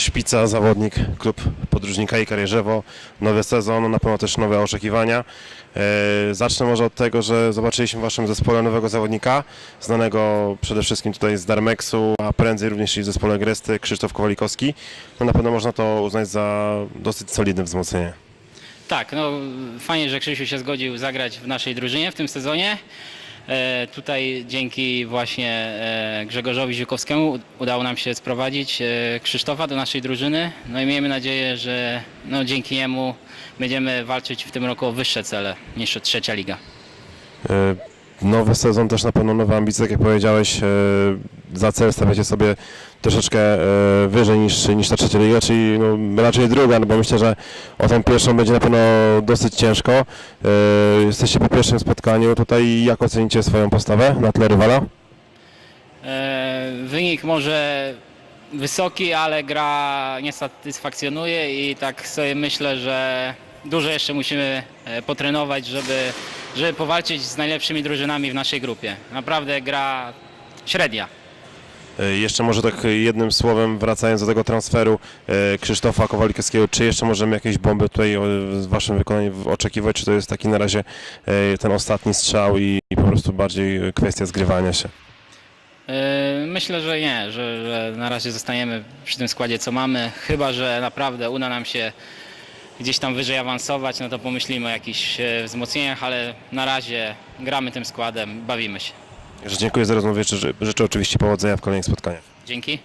Szpica, zawodnik, klub podróżnika i Karierzewo, nowy sezon, na pewno też nowe oczekiwania. E, Zacznę może od tego, że zobaczyliśmy w Waszym zespole nowego zawodnika, znanego przede wszystkim tutaj z Darmexu, a prędzej również i w zespole Gresty, Krzysztof Kowalikowski. No na pewno można to uznać za dosyć solidne wzmocnienie. Tak, no fajnie, że Krzysiu się zgodził zagrać w naszej drużynie w tym sezonie. E, tutaj dzięki właśnie e, Grzegorzowi Ziukowskiemu udało nam się sprowadzić e, Krzysztofa do naszej drużyny. No i miejmy nadzieję, że no, dzięki niemu będziemy walczyć w tym roku o wyższe cele niż trzecia liga. Nowy sezon, też na pewno nowe ambicje, tak jak powiedziałeś, e, za cel stawiacie sobie troszeczkę e, wyżej niż, niż ta trzecia liga, czyli no, raczej druga, no bo myślę, że o tą pierwszą będzie na pewno dosyć ciężko. E, Jesteście po pierwszym spotkaniu tutaj, jak ocenicie swoją postawę na tle rywala? Wynik może wysoki, ale gra nie satysfakcjonuje i tak sobie myślę, że dużo jeszcze musimy potrenować, żeby, żeby powalczyć z najlepszymi drużynami w naszej grupie. Naprawdę gra średnia. E, Jeszcze może tak jednym słowem, wracając do tego transferu e, Krzysztofa Kowalikowskiego, czy jeszcze możemy jakieś bomby tutaj o, w Waszym wykonaniu oczekiwać, czy to jest taki na razie e, ten ostatni strzał i, po prostu bardziej kwestia zgrywania się? E, Myślę, że nie, że, że na razie zostaniemy przy tym składzie, co mamy. Chyba, że naprawdę uda nam się gdzieś tam wyżej awansować, no to pomyślimy o jakichś e, wzmocnieniach, ale na razie gramy tym składem, bawimy się. Dziękuję za rozmowę, życzę, życzę oczywiście powodzenia w kolejnych spotkaniach. Dzięki.